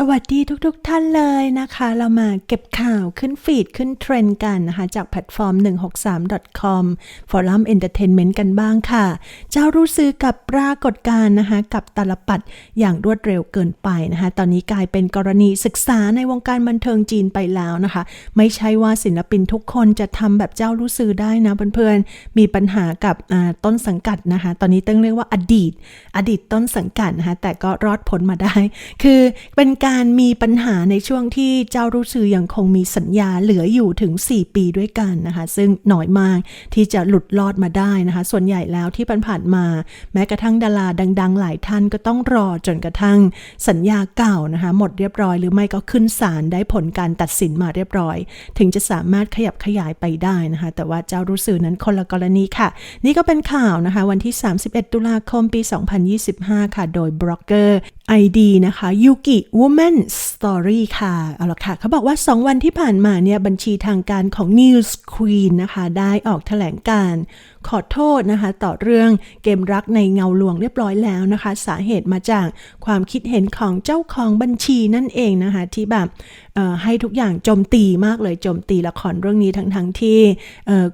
สวัสดีทุกๆทท่านเลยนะคะ เรามาเก็บข่าวขึ้นฟีดขึ้นเทรนด์กันนะคะ จากแพลตฟอร์ม 163.com ฟอรัมเอนเตอร์เทนเมนต์กันบ้างค่ะ เจ้ารู้ซื้อกับปรากฏการณ์นะคะ กับตลปัดอย่างรวดเร็วเกินไปนะคะ ตอนนี้กลายเป็นกรณีศึกษาในวงการบันเทิงจีนไปแล้วนะคะ ไม่ใช่ว่าศิลปินทุกคนจะทำแบบเจ้ารู้ซื้อได้นะเพื่อนๆมีปัญหากับต้นสังกัดนะคะ ตอนนี้ต้องเรียกว่าอดีต อดีตต้นสังกัดนะคะแต่ก็รอดพ้นมาได้ คือเป็นการมีปัญหาในช่วงที่เจ้ารู้สื่อยังคงมีสัญญาเหลืออยู่ถึง 4 ปีด้วยกันนะคะ ซึ่งน้อยมากที่จะหลุดรอดมาได้นะคะ ส่วนใหญ่แล้วที่ผ่านมา แม้กระทั่งดาราดัง ๆ หลายท่านก็ต้องรอจนกระทั่งสัญญาเก่านะคะ หมดเรียบร้อยหรือไม่ก็ขึ้นศาลได้ผลการตัดสินมาเรียบร้อย ถึงจะสามารถขยับขยายไปได้นะคะ แต่ว่าเจ้ารู้สื่อนั้นคนละกรณีค่ะ นี่ก็เป็นข่าวนะคะ วันที่ 31 ตุลาคมปี 2025 ค่ะ โดยบล็อกเกอร์ ID นะคะยูกิ Woman Story ค่ะ เอาละค่ะ เขาบอกว่า 2 วันที่ผ่านมาเนี่ย บัญชีทางการของ News Queen นะคะ ได้ออกแถลงการขอโทษนะคะ ต่อเรื่องเกมรักในเงาลวงเรียบร้อยแล้วนะคะ สาเหตุมาจากความคิดเห็นของเจ้าของบัญชีนั่นเองนะคะ ที่แบบให้ทุกอย่างโจมตีมากเลยโจมตีละครเรื่องนี้ทั้งทั้งๆที่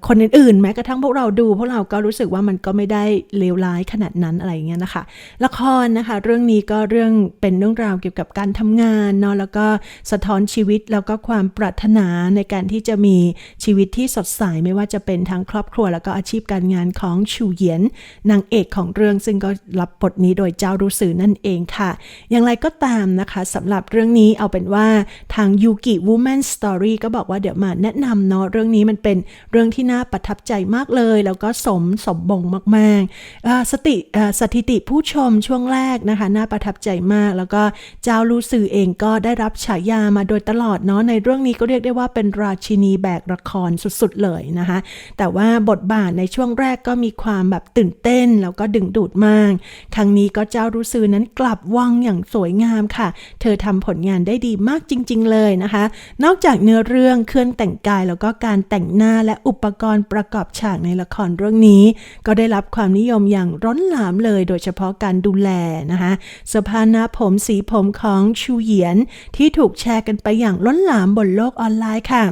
คนอื่นๆ แม้กระทั่งพวกเราดู พวกเราก็รู้สึกว่ามันก็ไม่ได้เลวร้ายขนาดนั้นอะไรเงี้ยนะคะ ละครนะคะ เรื่องนี้ก็เรื่องเป็นเรื่องราวเกี่ยวกับการทำงานเนาะแล้วก็สะท้อนชีวิตแล้วก็ความปรารถนาในการที่จะมีชีวิตที่สดใสไม่ว่าจะเป็นทั้งครอบครัวแล้วก็อาชีพการงานของชูเยียนนางเอกของเรื่องซึ่งก็รับบทนี้โดยเจ้ารู้สื่อนั่นเองค่ะ อย่างไรก็ตามนะคะสำหรับเรื่องนี้เอาเป็นว่าทางยูกิ Woman Story ก็บอกว่าเดี๋ยวมาแนะนำเนาะเรื่องนี้มันเป็นเรื่องที่น่าประทับใจมากเลย แล้วก็สมสมบงมากๆสติสถิติผู้ชมช่วงแรกนะคะน่าประทับใจมาก แล้วก็เจ้ารู้สื่อเองก็ได้รับฉายามาโดยตลอดเนาะในเรื่องนี้ก็เรียกได้ว่าเป็นราชินีแบกละครสุดๆเลยนะคะ แต่ว่าบทบาทในช่วงแรกก็มีความแบบตื่นเต้นแล้วก็ดึงดูดมากครั้งนี้ก็เจ้ารู้สื่อนั้นกลับวังอย่างสวยงามค่ะ เธอทำผลงานได้ดีมากจริง ๆ เลยนะคะ นอกจากเนื้อเรื่องเครื่องแต่งกายแล้วก็การแต่งหน้าและอุปกรณ์ประกอบฉากในละครเรื่องนี้ ก็ได้รับความนิยมอย่างร้นหลามเลย โดยเฉพาะการดูแลนะคะเสื้อผ้าหน้าผมสีผมของชูเหยียน ที่ถูกแชร์กันไปอย่างล้นหลามบนโลกออนไลน์ค่ะ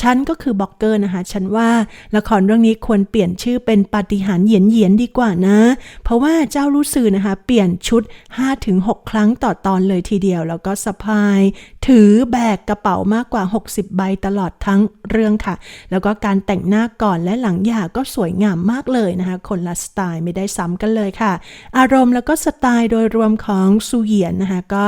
ฉันก็คือบล็อกเกอร์นะคะ ฉันว่าละครเรื่องนี้ควรเปลี่ยนชื่อเป็นปฏิหารเหยียนเหยียนดีกว่านะ เพราะว่าเจ้ารู้สื่อนะคะ เปลี่ยนชุด 5-6 ครั้งต่อตอนเลยทีเดียว แล้วก็สะพายถือแบกกระเป๋ามากกว่า 60 ใบตลอดทั้งเรื่องค่ะ แล้วก็การแต่งหน้าก่อนและหลังหย่าก็สวยงามมากเลยนะคะ คนละสไตล์ไม่ได้ซ้ำกันเลยค่ะ อารมณ์แล้วก็สไตล์โดยรวมของซูเหยียนนะคะก็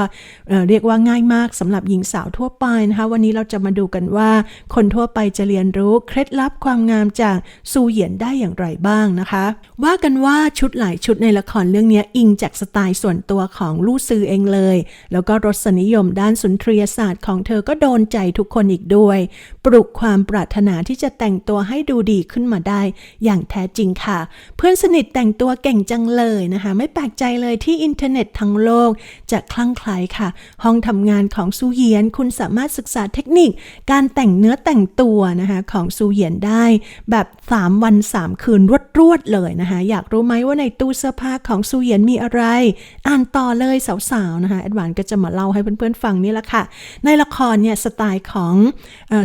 เอ่อเรียกว่าง่ายมากสำหรับหญิงสาวทั่วไปนะคะ วันนี้เราจะมาดูกันว่า คนทั่วไปจะเรียนรู้เคล็ดลับความงามจากซูเหยียนได้อย่างไรบ้างนะคะ ว่ากันว่าชุดหลายชุดในละครเรื่องนี้อิงจากสไตล์ส่วนตัวของลู่ซือเองเลย แล้วก็รสนิยมด้านสุนทรียศาสตร์ของเธอก็โดนใจทุกคนอีกด้วย ปลุกความปรารถนาที่จะแต่งตัวให้ดูดีขึ้นมาได้ อย่างแท้จริงค่ะ เพื่อนสนิทแต่งตัวเก่งจังเลยนะคะ ไม่แปลกใจเลยที่อินเทอร์เน็ตทั้งโลก จะคลั่งไคล้ค่ะ ห้องทำงานของซูเหยียน คุณสามารถศึกษาเทคนิค การแต่งเนื้อแต่งตัวนะคะของซูเหยียนได้ แบบ 3 วัน 3 คืนรวดๆเลยนะคะ อยากรู้ไหมว่าในตู้เสื้อผ้าของซูเหยียนมีอะไร อ่านต่อเลยสาวๆนะคะแอดวานก็จะมาเล่าให้เพื่อนๆฟังนี่แหละค่ะในละครเนี่ยสไตล์ของ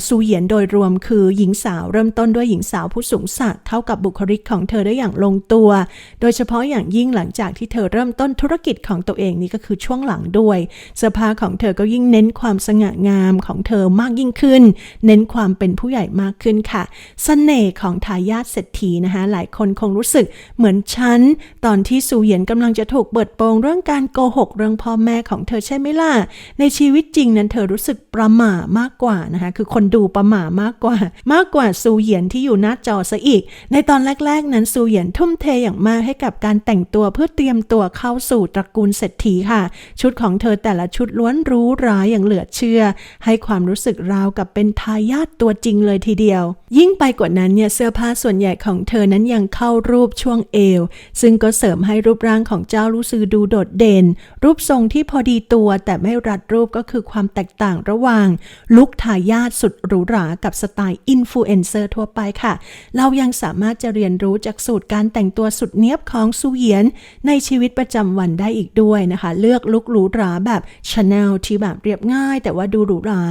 ซูเหยียนโดยรวมคือหญิงสาวเริ่มต้นด้วยหญิงสาวผู้สูงศักดิ์เข้ากับบุคลิกของเธอได้อย่างลงตัว โดยเฉพาะอย่างยิ่งหลังจากที่เธอเริ่มต้นธุรกิจของตัวเองนี่ก็คือช่วงหลังด้วย เสื้อผ้าของเธอก็ยิ่งเน้นความสง่างามของเธอมากยิ่งขึ้น เน้นความเป็นผู้ใหญ่มากขึ้นค่ะสเสน่ห์ของทายาทเศรษฐีนะคะหลายคนคงรู้สึกเหมือนฉัน ตอนที่ซูเหยียนกำลังจะถูกเปิดโปงเรื่องการโกหกเรื่องพ่อแม่ของเธอใช่ไหมล่ะในชีวิตจริงนั้นเธอรู้สึกประหม่ามากกว่านะคะคือคนดูประหม่ามากกว่า มากกว่าซูเหยียนที่อยู่หน้าจอซะอีก ในตอนแรก ๆ นั้นซูเหยียนทุ่มเทอย่างมากให้กับการแต่งตัวเพื่อเตรียมตัวเข้าสู่ตระกูลเศรษฐีค่ะ ชุดของเธอแต่ละชุดล้วนรู้ร้ายอย่างเหลือเชื่อ ให้ความรู้สึกราวกับเป็นทายาทตัวจริงเลยทีเดียว ยิ่งไปกว่านั้นเนี่ยเสื้อผ้าส่วนใหญ่ของเธอนั้นยังเข้ารูปช่วงเอว ซึ่งก็เสริมให้รูปร่างของเจ้ารู้ซือดูโดดเด่น รูปทรงที่พอดีตัวแต่ไม่รัดรูปก็คือความแตกต่างระหว่างลุคทายาทสุดหรูหรากับสไตล์อินฟลูเอนเซอร์ทั่วไปค่ะ เรายังสามารถจะเรียนรู้จากสูตรการแต่งตัวสุดเนี้ยบของซูเหยียน ในชีวิตประจำวันได้อีกด้วยนะคะ เลือกลุคหรูหราแบบชาแนลที่แบบเรียบง่าย แต่ว่าดูหรูหรา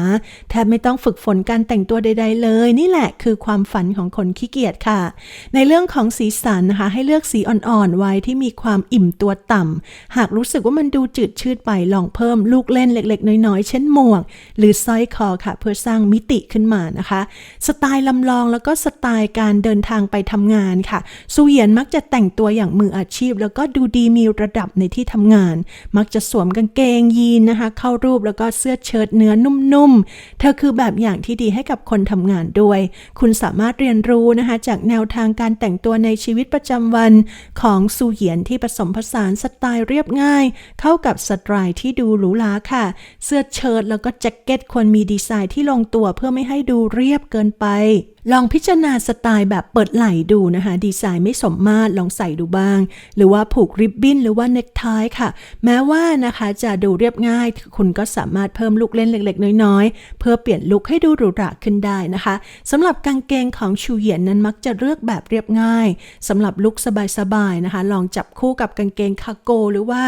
แทบไม่ต้องฝึกฝนการแต่งตัวใด ๆ เลย นี่แหละคือความฝันของคนขี้เกียจค่ะ ในเรื่องของสีสันนะคะให้เลือกสีอ่อนๆไว้ที่มีความอิ่มตัวต่ำหากรู้สึกว่ามันดูจืดชืดไปลองเพิ่มลูกเล่นเล็ก ๆ น้อยๆ เช่นหมวก หรือสร้อยคอค่ะ เพื่อสร้างมิติขึ้นมานะคะ สไตล์ลำลองแล้วก็สไตล์การเดินทางไปทำงานค่ะซูเหยียนมักจะแต่งตัวอย่างมืออาชีพ แล้วก็ดูดีมีระดับในที่ทำงาน มักจะสวมกางเกงยีนนะคะ เข้ารูปแล้วก็เสื้อเชิ้ตเนื้อนุ่มๆ เธอคือแบบอย่างที่ดีให้กับคนทำงานด้วย คุณสามารถเรียนรู้นะคะ จากแนวทางการแต่งตัวในชีวิตประจำวันของซูเหยียนที่ผสมผสานสไตล์เรียบง่าย เข้ากับสไตล์ที่ดูหรูหราค่ะ เสื้อเชิดชิ้ตแล้วก็แจ็คเก็ตควรมีดีไซน์ที่ลงตัวเพื่อไม่ให้ดูเรียบเกินไป ลองพิจารณาสไตล์แบบเปิดไหล่ดูนะคะ ดีไซน์ไม่สมมาตรลองใส่ดูบ้าง หรือว่าผูกริบบิ้นหรือว่าเน็กไทค่ะ แม้ว่านะคะจะดูเรียบง่าย คุณก็สามารถเพิ่มลูกเล่นเล็กๆ น้อยๆ เพื่อเปลี่ยนลุคให้ดูหรูหราขึ้นได้นะคะสำหรับกางเกงของชูเหยียนนั้นมักจะเลือกแบบเรียบง่ายสำหรับลุคสบายๆนะคะ ลองจับคู่กับกางเกงคาโก หรือว่า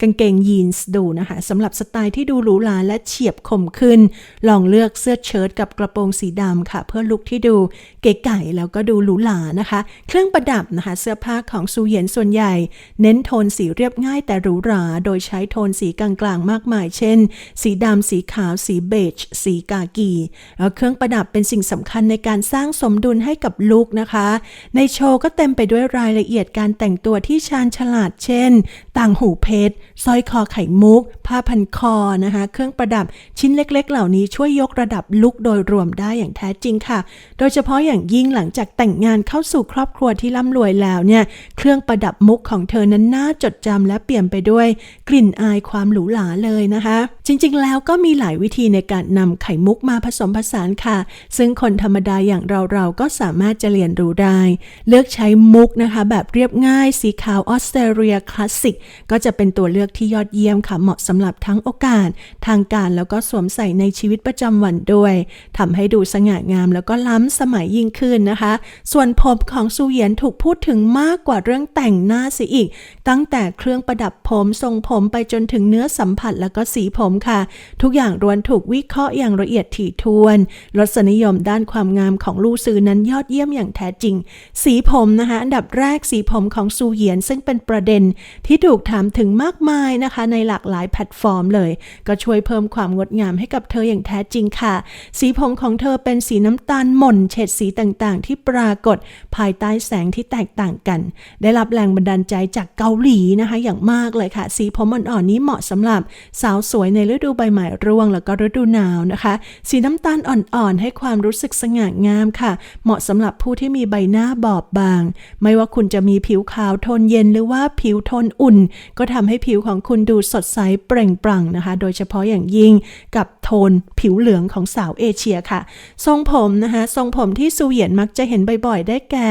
กางเกงยีนส์ดูนะคะสำหรับสไตล์ที่ดูหรูหราและเฉียบคมขึ้น ลองเลือกเสื้อเชิ้ตกับกระโปรงสีดำค่ะ เพื่อลุคที่ดูเก๋ไก่แล้วก็ดูหรูหรานะคะ เครื่องประดับนะคะเสื้อผ้าของซูเหยียนส่วนใหญ่ เน้นโทนสีเรียบง่ายแต่หรูหราโดยใช้โทนสีกลางๆมากมาย เช่น สีดำสีขาว สีเบจ สีกากีแล้วเครื่องประดับเป็นสิ่งสำคัญในการสร้างสมดุลให้กับลุคนะคะ ในโชว์ก็เต็มไปด้วยรายละเอียดการแต่งตัวที่ชาญฉลาดเช่น ต่างหูเพชรสร้อยคอไข่มุก ผ้าพันคอนะคะ เครื่องประดับชิ้นเล็ก ๆ เหล่านี้ช่วยยกระดับลุคโดยรวมได้อย่างแท้จริงค่ะ โดยเฉพาะอย่างยิ่งหลังจากแต่งงานเข้าสู่ครอบครัวที่ร่ำรวยแล้วเนี่ย เครื่องประดับมุกของเธอนั้นน่าจดจำและเปลี่ยนไปด้วยกลิ่นอายความหรูหราเลยนะคะ จริงๆ แล้วก็มีหลายวิธีในการนำไข่มุกมาผสมผสานค่ะ ซึ่งคนธรรมดาอย่างเราๆ ก็สามารถจะเรียนรู้ได้ เลือกใช้มุกนะคะ แบบเรียบง่ายสีขาวออสเตรเลียคลาสสิกก็จะเป็นตัวเลือกที่ยอดเยี่ยมค่ะเหมาะสำหรับทั้งโอกาส ทางการแล้วก็สวมใส่ในชีวิตประจำวันด้วยทำให้ดูสง่างามแล้วก็ล้ำสมัยยิ่งขึ้นนะคะ ส่วนผมของซูเหยียนถูกพูดถึงมากกว่าเรื่องแต่งหน้าเสียอีก ตั้งแต่เครื่องประดับผมทรงผมไปจนถึงเนื้อสัมผัสแล้วก็สีผมค่ะ ทุกอย่างล้วนถูกวิเคราะห์อย่างละเอียดถี่ถ้วนรสนิยมด้านความงามของลูซือนั้นยอดเยี่ยมอย่างแท้จริง สีผมนะคะอันดับแรกสีผมของซูเหยียนซึ่งเป็นประเด็นที่ถูกถามถึงมากมายนะคะ ในหลากหลายแพลตฟอร์มเลย ก็ช่วยเพิ่มความงดงามให้กับเธออย่างแท้จริงค่ะ สีผมของเธอเป็นสีน้ำตาลหม่นเฉดสีต่างๆ ที่ปรากฏภายใต้แสงที่แตกต่างกัน ได้รับแรงบันดาลใจจากเกาหลีนะคะอย่างมากเลยค่ะ สีผมอ่อนๆนี้เหมาะสำหรับสาวสวยในฤดูใบไม้ร่วง แล้วก็ฤดูหนาวนะคะ สีน้ำตาลอ่อนๆ ให้ความรู้สึกสง่างามค่ะ เหมาะสำหรับผู้ที่มีใบหน้าบอบบาง ไม่ว่าคุณจะมีผิวขาวโทนเย็นหรือว่าผิวโทนอุ่น ก็ทำให้ผิวของคุณดูสดใสเปล่งปลั่งนะคะ โดยเฉพาะอย่างยิ่งกับโทนผิวเหลืองของสาวเอเชียค่ะ ทรงผมนะคะทรงผมที่ซูเหยียนมักจะเห็นบ่อยๆ ได้แก่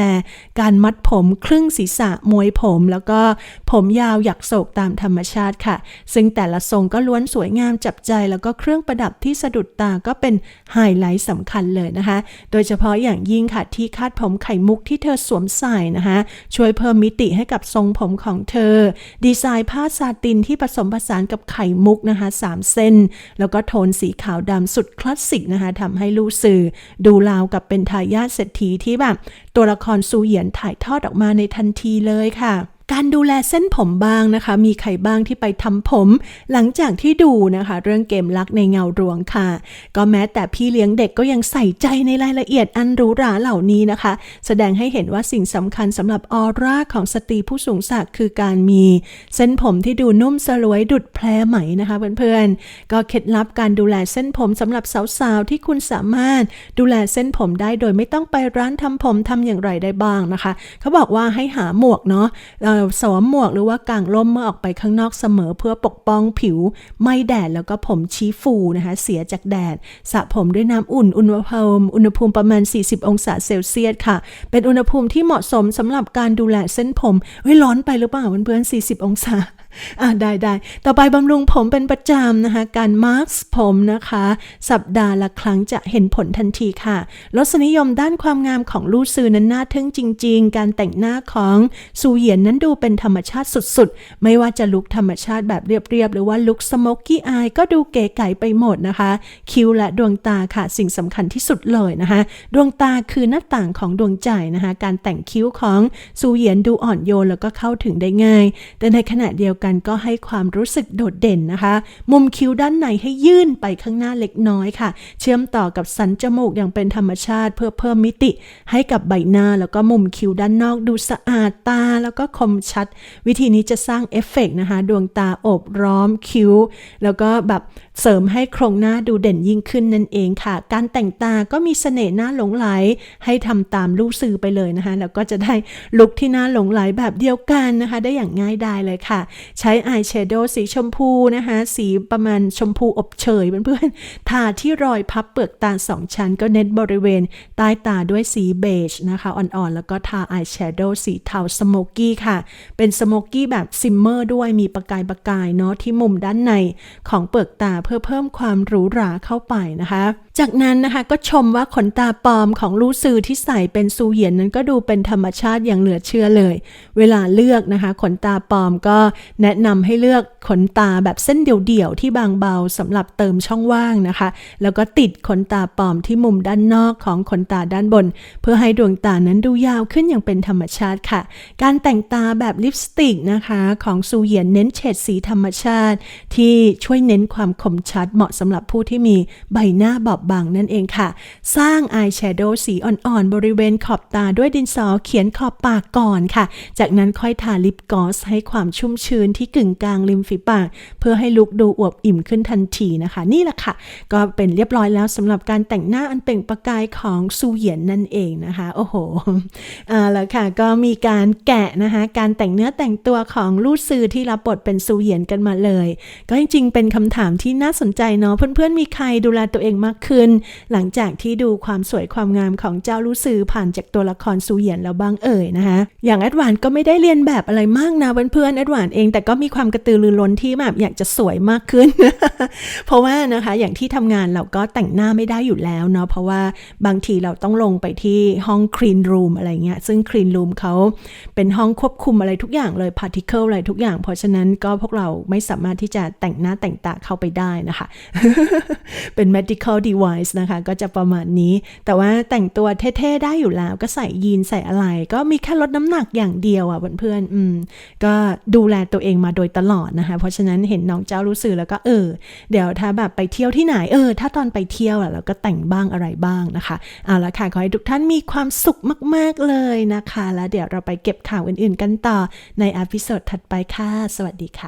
การมัดผมครึ่งศีรษะมวยผม แล้วก็ผมยาวหยักโศกตามธรรมชาติค่ะ ซึ่งแต่ละทรงก็ล้วนสวยงามจับใจ แล้วก็เครื่องประดับที่สะดุดตาก็เป็นไฮไลท์สำคัญเลยนะคะ โดยเฉพาะอย่างยิ่งค่ะที่คาดผมไข่มุกที่เธอสวมใส่นะคะ ช่วยเพิ่มมิติให้กับทรงผมของเธอ ดีไซน์ผ้าซาตินที่ผสมผสานกับไข่มุกนะคะสามเส้น แล้วก็โทนสีีขาวดำสุดคลาสสิกนะคะทำให้ลู่สื่อดูราวกับเป็นทายาทเศรษฐีที่แบบตัวละครซูเหยียนถ่ายทอดออกมาในทันทีเลยค่ะ การดูแลเส้นผมบ้างนะคะ มีใครบ้างที่ไปทำผม หลังจากที่ดูนะคะ เรื่องเกมลักในเงารวงค่ะ ก็แม้แต่พี่เลี้ยงเด็กก็ยังใส่ใจในรายละเอียดอันหรูหราเหล่านี้นะคะ แสดงให้เห็นว่าสิ่งสำคัญสำหรับออร่าของสตรีผู้สูงศักดิ์คือการมี เส้นผมที่ดูนุ่มสลวยดุดแพรไหมนะคะเพื่อนๆ ก็เคล็ดลับการดูแลเส้นผมสำหรับสาวๆที่คุณสามารถดูแลเส้นผมได้โดยไม่ต้องไปร้านทำผมทำอย่างไรได้บ้างนะคะ เขาบอกว่าให้หาหมวกเนาะเอ่อสวมหมวกหรือว่ากางร่มเมื่อออกไปข้างนอกเสมอเพื่อปกป้องผิว ไม่แดดแล้วก็ผมชี้ฟูนะคะ เสียจากแดดสระผมด้วยน้ำอุ่นอุณหภูมิอุณหภูมิประมาณ 40 องศาเซลเซียสค่ะ เป็นอุณหภูมิที่เหมาะสมสำหรับการดูแลเส้นผมเฮ้ยร้อนไปหรือเปล่าเพื่อนๆ40 องศา อ่าได้ได้ต่อไปบำรุงผมเป็นประจำนะคะ การมาร์กผมนะคะ สัปดาห์ละครั้งจะเห็นผลทันทีค่ะรสนิยมด้านความงามของลู่ซือนั้นน่าทึ่งจริง ๆ การแต่งหน้าของซูเหยียนนั้นดูเป็นธรรมชาติสุดๆ ไม่ว่าจะลุคธรรมชาติแบบเรียบๆ หรือว่าลุคสโมกกี้อายก็ดูเก๋ไก๋ไปหมดนะคะ คิ้วและดวงตาค่ะ สิ่งสำคัญที่สุดเลยนะคะ ดวงตาคือหน้าต่างของดวงใจนะคะ การแต่งคิ้วของซูเหยียนดูอ่อนโยนแล้วก็เข้าถึงได้ง่าย แต่ในขณะเดียวกันก็ให้ความรู้สึกโดดเด่นนะคะ มุมคิ้วด้านในให้ยื่นไปข้างหน้าเล็กน้อยค่ะ เชื่อมต่อกับสันจมูกอย่างเป็นธรรมชาติ เพื่อเพิ่มมิติ ให้กับใบหน้าแล้วก็มุมคิ้วด้านนอกดูสะอาดตาแล้วก็คมชัด วิธีนี้จะสร้างเอฟเฟกต์นะคะ ดวงตาโอบร้อมคิ้ว แล้วก็แบบเสริมให้โครงหน้าดูเด่นยิ่งขึ้นนั่นเองค่ะ การแต่งตาก็มีเสน่ห์น่าหลงไหล ให้ทำตามลูกสื่อไปเลยนะคะ แล้วก็จะได้ลุคที่น่าหลงไหลแบบเดียวกันนะคะ ได้อย่างง่ายดายเลยค่ะ ใช้อายแชโดว์สีชมพูนะคะ สีประมาณชมพูอบเชยเพื่อนๆ ทาที่รอยพับเปลือกตาสองชั้นก็เน้นบริเวณใต้ตาด้วยสีเบจนะคะ อ่อนๆ แล้วก็ทาอายแชโดว์สีเทาสโมกกี้ค่ะ เป็นสโมกกี้แบบซิมเมอร์ด้วยมีประกายประกายเนาะที่มุมด้านในของเปลือกตาเพื่อเพิ่มความหรูหราเข้าไปนะคะ จากนั้นนะคะก็ชมว่าขนตาปลอมของลูซือที่ใส่เป็นซูเหยียนนั้นก็ดูเป็นธรรมชาติอย่างเหลือเชื่อเลย เวลาเลือกนะคะ ขนตาปลอมก็แนะนำให้เลือกขนตาแบบเส้นเดี่ยวๆที่บางเบาสำหรับเติมช่องว่างนะคะ แล้วก็ติดขนตาปลอมที่มุมด้านนอกของขนตาด้านบน เพื่อให้ดวงตานั้นดูยาวขึ้นอย่างเป็นธรรมชาติค่ะ การแต่งตาแบบลิปสติกนะคะของซูเหยียนเน้นเฉดสีธรรมชาติ ที่ช่วยเน้นความคมชัดเหมาะสำหรับผู้ที่มีใบหน้าบอบบางนั่นเองค่ะ สร้างอายแชโดว์สีอ่อนๆ บริเวณขอบตาด้วยดินสอเขียนขอบปากก่อนค่ะ จากนั้นค่อยทาลิปกลอสให้ความชุ่มชื้นที่กึ่งกลางริมฝีปาก เพื่อให้ลุคดูอวบอิ่มขึ้นทันทีนะคะ นี่แหละค่ะ ก็เป็นเรียบร้อยแล้วสำหรับการแต่งหน้าอันเปล่งประกายของซูเหยียนนั่นเองนะคะ โอ้โหเอาละค่ะก็มีการแกะนะคะการแต่งเนื้อแต่งตัวของลู่ซือที่รับบทเป็นซูเหยียนกันมาเลย ก็จริงๆเป็นคำถามที่น่าสนใจเนาะเพื่อนๆมีใครดูแลตัวเองมากขึ้นหลังจากที่ดูความสวยความงามของเจ้าลู่ซือผ่านจากตัวละครซูเหยียนแล้วบ้างเอ่ยนะคะ อย่างแอดวานก็ไม่ได้เรียนแบบอะไรมากนะเพื่อนๆแอดวานเองแต่ก็มีความกระตือรือร้นที่แบบอยากจะสวยมากขึ้น เพราะว่านะคะอย่างที่ทำงานเราก็แต่งหน้าไม่ได้อยู่แล้วเนาะเพราะว่าบางทีเราต้องลงไปที่ห้องคลีนรูมอะไรเงี้ยซึ่งคลีนรูมเขาเป็นห้องควบคุมอะไรทุกอย่างเลยพาร์ติเคิลอะไรทุกอย่าง เพราะฉะนั้นก็พวกเราไม่สามารถที่จะแต่งหน้าแต่งตาเข้าไปได้นะคะ เป็น medical device นะคะ ก็จะประมาณนี้ แต่ว่าแต่งตัวเท่ๆได้อยู่แล้ว ก็ใส่ยีนใส่อะไร ก็มีแค่ลดน้ำหนักอย่างเดียวอะเพื่อนๆอืมก็ดูแลตัวเองมาโดยตลอดนะคะ เพราะฉะนั้นเห็นน้องเจ้ารู้สึกแล้วก็เออ เดี๋ยวถ้าแบบไปเที่ยวที่ไหนเออ ถ้าตอนไปเที่ยวอะเราก็แต่งบ้างอะไรบ้างนะคะเอาละค่ะขอให้ทุกท่านมีความสุขมาก ๆเลยนะคะ แล้วเดี๋ยวเราไปเก็บข่าวอื่นๆ กันต่อในอพิโซดถัดไปค่ะ สวัสดีค่ะ